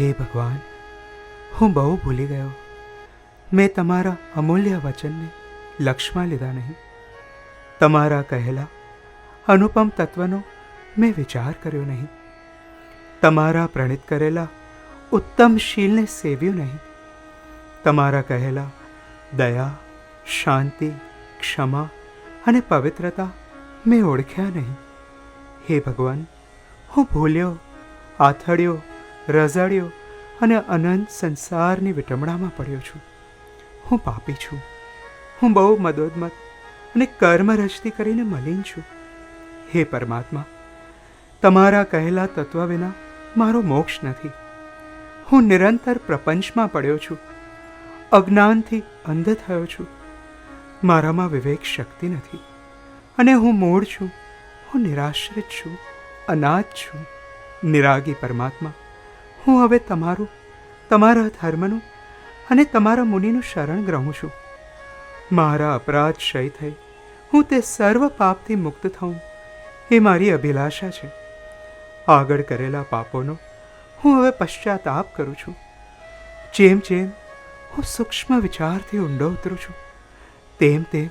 હે ભગવાન, હું બહુ ભૂલી ગયો. મેં તમારા અમૂલ્ય વચનને લક્ષમાં લીધા નહીં. તમારા કહેલા અનુપમ તત્વનો મેં વિચાર કર્યો નહીં. તમારા પ્રણિત કરેલા ઉત્તમ શીલને સેવ્યું નહીં. તમારા કહેલા દયા, શાંતિ, ક્ષમા અને પવિત્રતા મેં ઓળખ્યા નહીં. હે ભગવાન, હું ભૂલ્યો આથડ્યો રઝાડ્યો અને અનંત સંસારની વિટમણામાં પડ્યો છું. હું પાપી છું. હું બહુ મદોદમત અને કર્મ રચતી કરીને મલિન છું. હે પરમાત્મા, તમારા કહેલા તત્વ વિના મારો મોક્ષ નથી. હું નિરંતર પ્રપંચમાં પડ્યો છું. અજ્ઞાનથી અંધ થયો છું. મારામાં વિવેક શક્તિ નથી. અને હું મૂળ છું. હું નિરાશ્રિત છું. અનાથ છું. નિરાગી પરમાત્મા હું હવે તમારું, તમારા ધર્મનું અને તમારા મુનિનું શરણ ગ્રહું છું. મારા અપરાધ ક્ષય થઈ, હું તે સર્વ પાપથી મુક્ત થઉં, એ મારી અભિલાષા છે. આગળ કરેલા પાપોનો હું હવે પશ્ચાતાપ કરું છું. જેમ જેમ હું સૂક્ષ્મ વિચારથી ઊંડો ઉતરું છું, તેમ તેમ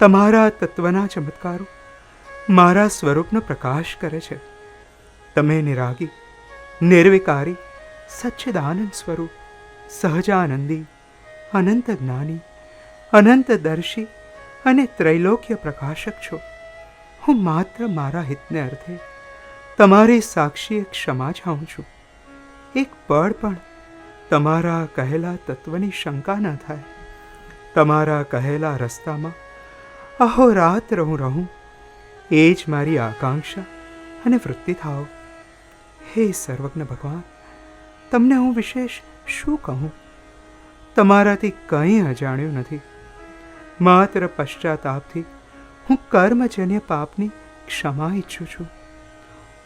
તમારા તત્વના ચમત્કારો મારા સ્વરૂપનો પ્રકાશ કરે છે. તમે નિરાગી નિર્વિકારી સચ્ચિદાનંદ સ્વરૂપ સહજાનંદી અનંત જ્ઞાની અનંતદર્શી અને ત્રૈલોક્ય પ્રકાશક છો હું માત્ર મારા હિતને અર્થે તમારી સાક્ષીએ ક્ષમા ચાહું છું એક પળ પણ તમારા કહેલા તત્વની શંકા ન થાય તમારા કહેલા રસ્તામાં અહોરાત રહું રહું એ જ મારી આકાંક્ષા અને વૃત્તિ થાઓ હે સર્વજ્ઞ ભગવાન, તમને હું વિશેષ શું કહું? તમારાથી કંઈ અજાણ્યું નથી. માત્ર પશ્ચાતાપથી હું કર્મજન્ય પાપની ક્ષમા ઈચ્છું છું.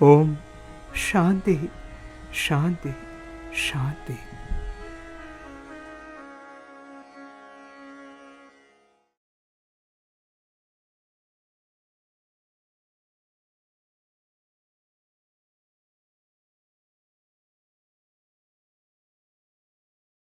ઓમ શાંતિ શાંતિ શાંતિ.